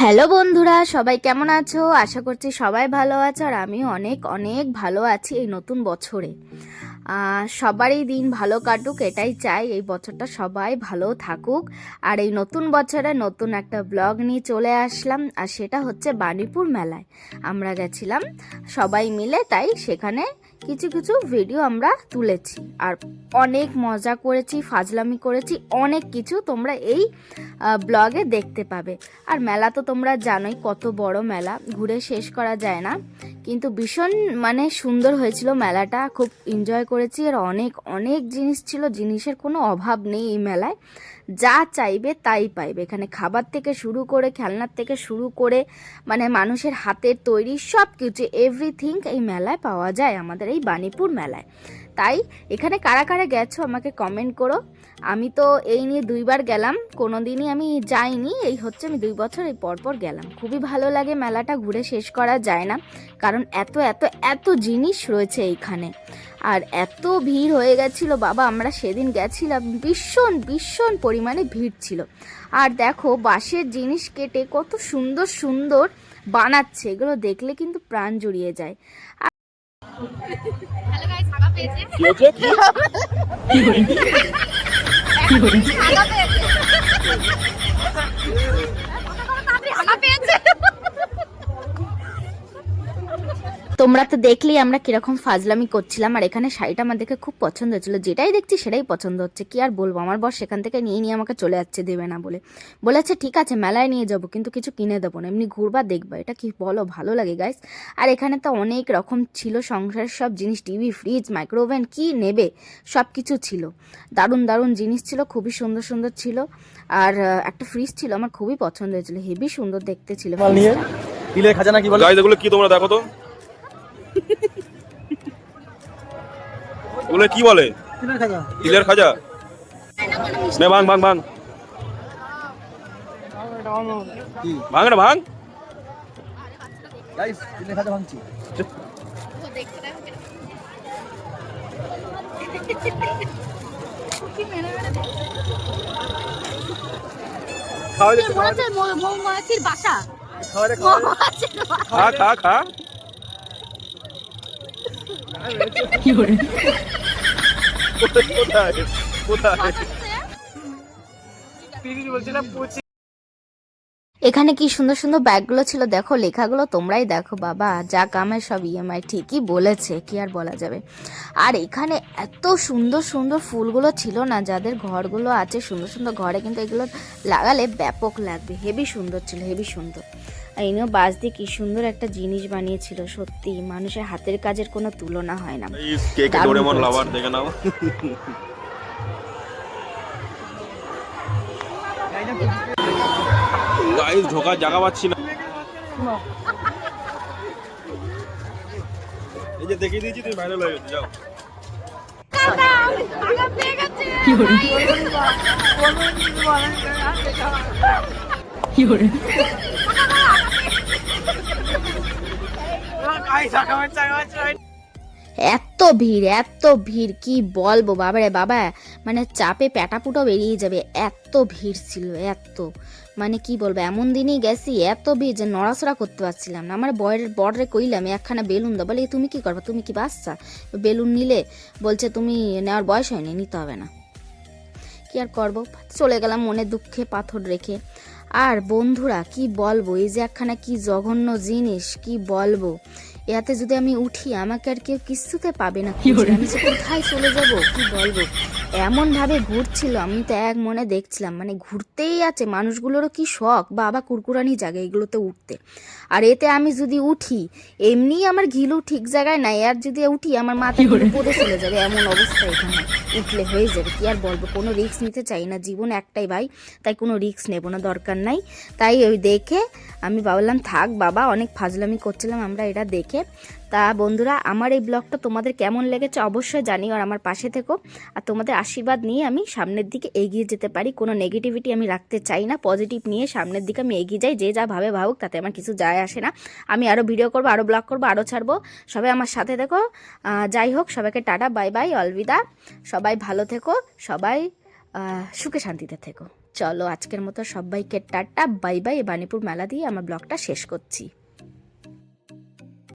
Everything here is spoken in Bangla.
হ্যালো বন্ধুরা, সবাই কেমন আছো? আশা করছি সবাই ভালো আছো আর আমি অনেক অনেক ভালো আছি এই নতুন বছরে। সবারই দিন ভালো কাটুক, এটাই চাই। এই বছরটা সবাই ভালো থাকুক। আর এই নতুন বছরে নতুন একটা ব্লগ নিয়ে চলে আসলাম, আর সেটা হচ্ছে বাণীপুর মেলায়। আমরা গেছিলাম সবাই মিলে, তাই সেখানে কিছু কিছু ভিডিও আমরা তুলেছি। আর অনেক মজা করেছি, ফাজলামি করেছি, অনেক কিছু তোমরা এই ব্লগে দেখতে পাবে। আর মেলা তো তোমরা জানোই কত বড় মেলা, ঘুরে শেষ করা যায় না। কিন্তু ভীষণ মানে সুন্দর হয়েছিল মেলাটা, খুব এনজয় করেছি। আর অনেক অনেক জিনিস ছিল, জিনিসের কোনো অভাব নেই এই মেলায়। যা চাইবে তাই পাইবে। এখানে খাবার থেকে শুরু করে, খেলনার থেকে শুরু করে মানে মানুষের হাতের তৈরি সব কিছু এভরিথিং এই মেলায় পাওয়া যায়, আমাদের এই বাণীপুর মেলায়। তাই এখানে কারা কারা গেছো আমাকে কমেন্ট করো। আমি তো এই নিয়ে দুইবার গেলাম কোনো দিনই আমি যাইনি, এই হচ্ছে আমি দুই বছর এই পরপর গেলাম। খুবই ভালো লাগে মেলাটা ঘুরে শেষ করা যায় না, কারণ এত এত এত জিনিস রয়েছে এইখানে। আর এত ভিড় হয়ে গেছিল বাবা আমরা সেদিন গেছিলাম ভীষণ ভীষণ পরিমাণে ভিড় ছিল। আর দেখো বাঁশের জিনিস কেটে কত সুন্দর সুন্দর বানাচ্ছে এগুলো দেখলে কিন্তু প্রাণ জুড়িয়ে যায়। হ্যালো গাইস ছাগা পেয়েছে। তোমরা তো দেখলেই আমরা কীরকম ফাজলামি করছিলাম আর এখানে শাড়িটা আমার দেখে খুব পছন্দ হয়েছিল। যেটাই দেখছি সেটাই পছন্দ হচ্ছে। কি আর বলব? আমার বর সেখান থেকে নিয়ে নিয়ে আমাকে চলে যাচ্ছে দেবে না বলে। বলেছে ঠিক আছে মেলায় নিয়ে যাব কিন্তু কিছু কিনে দেবো না। এমনি ঘুরবা দেখবা। এটা কি বলো? ভালো লাগে গাইস আর এখানে তো অনেক রকম ছিল সংসারের সব জিনিস টিভি ফ্রিজ মাইক্রোওভেন কি নেবে? সব কিছু ছিল। দারুণ দারুণ জিনিস ছিল খুবই সুন্দর সুন্দর ছিল। আর একটা ফ্রিজ ছিল আমার খুবই পছন্দ হয়েছিল। হেভি সুন্দর দেখতে ছিল। মাল খাজানা কি বলে? গাইজ এগুলো কি তোমরা দেখো তো? এগুলো কি বলে? তিলের খাজা। নে ভাঙ ভাঙ ভাঙ। ভাঙ রে ভাঙ। তিলের খাজা ভাঙছি। মৌমাছির বাসা। খা খা খা। কোথায়? কোথায়? এখানে কি সুন্দর সুন্দর ব্যাগগুলো ছিল? দেখো লেখাগুলো তোমরাই দেখো বাবা। যা কামের সব ইএমআই ঠিকই বলেছে কি আর বলা যাবে? আর এখানে এত সুন্দর সুন্দর ফুলগুলো ছিল না যাদের ঘরগুলো আছে সুন্দর সুন্দর ঘরে কিন্তু এগুলো লাগালে ব্যাপক লাগবে। হেভি সুন্দর ছিল হেভি সুন্দর। আর এনেও বাস দিয়ে কি সুন্দর একটা জিনিস বানিয়েছিল সত্যি। মানুষের হাতের কাজের কোনো তুলনা হয় না। কে দারুণ গাইজ ঢোকার জায়গা পাচ্ছি না। এই যে দেখিয়ে দিয়েছি তুমি ভাইরাল হয়ে গেছো যাও। গেছে এত ভিড় এত ভিড়, কি বলব? বাবারে, বাবা মানে চাপে প্যাটাপুটো বেরিয়ে যাবে। এত ভিড় ছিল, এত। মানে কি বলব, এমন দিনই গেছি, এত ভিড় যে নড়াচড়া করতে পারছিলাম না। আমার বয়ের বর্ডরে কইলাম, একখানা বেলুন দাও। বলে তুমি কি করবে? তুমি কি বাচ্চা? বেলুন নিলে, বলছে, তুমি নেওয়ার বয়স হয়নি, নিতে হবে না। কি আর করব? চলে গেলাম মনে দুঃখে পাথর রেখে। আর বন্ধুরা, কি বলব? এই যে একখানা কি জঘন্য জিনিস, কি বলব? এতে যদি আমি উঠি আমাকে আর কেউ কিস্তুতে পাবে না। আমি যে কোথায় চলে যাব কি বলব এমন ভাবে ঘুরছিল আমি তো এক মনে দেখছিলাম মানে ঘুরতেই আছে মানুষগুলোরও কি শখ? বাবা কুরকুরানি জায়গা এগুলোতে উঠতে। আর এতে আমি যদি উঠি এমনি আমার ঘিলু ঠিক জায়গায় নাই আর যদি উঠি আমার মাথা পড়ে চলে যাবে এমন অবস্থা এখানে। উঠলে হয়ে যাবে কি আর বলব কোনো রিস্ক নিতে চাই না জীবন একটাই ভাই তাই কোনো রিস্ক নেব না দরকার নাই। তাই ওই দেখে আমি ভাবলাম থাক বাবা অনেক ফাজলামি করছিলাম আমরা এটা দেখে তা বন্ধুরা আমার এই ব্লগটা তোমাদের কেমন লেগেছে অবশ্যই জানিও আর আমার পাশে থেকো। আর তোমাদের আশীর্বাদ নিয়ে আমি সামনের দিকে এগিয়ে যেতে পারি। কোনো নেগেটিভিটি আমি রাখতে চাই না পজিটিভ নিয়ে সামনের দিকে আমি এগিয়ে যাই যে যা ভাবে ভাবুক তাতে আমার কিছু যায় আসে না। আমি আরও ভিডিও করব আরও ব্লগ করব আরও ছাড়বো। সবাই আমার সাথে আহ, যাই হোক সবাইকে টাটা বাই বাই অলবিদা। সবাই ভালো থেকো সবাই সুখে শান্তিতে থেকো। চলো আজকের মতো সবাইকে টাটা বাই বাই বানিপুর মেলা দিয়ে আমার ব্লগটা শেষ করছি।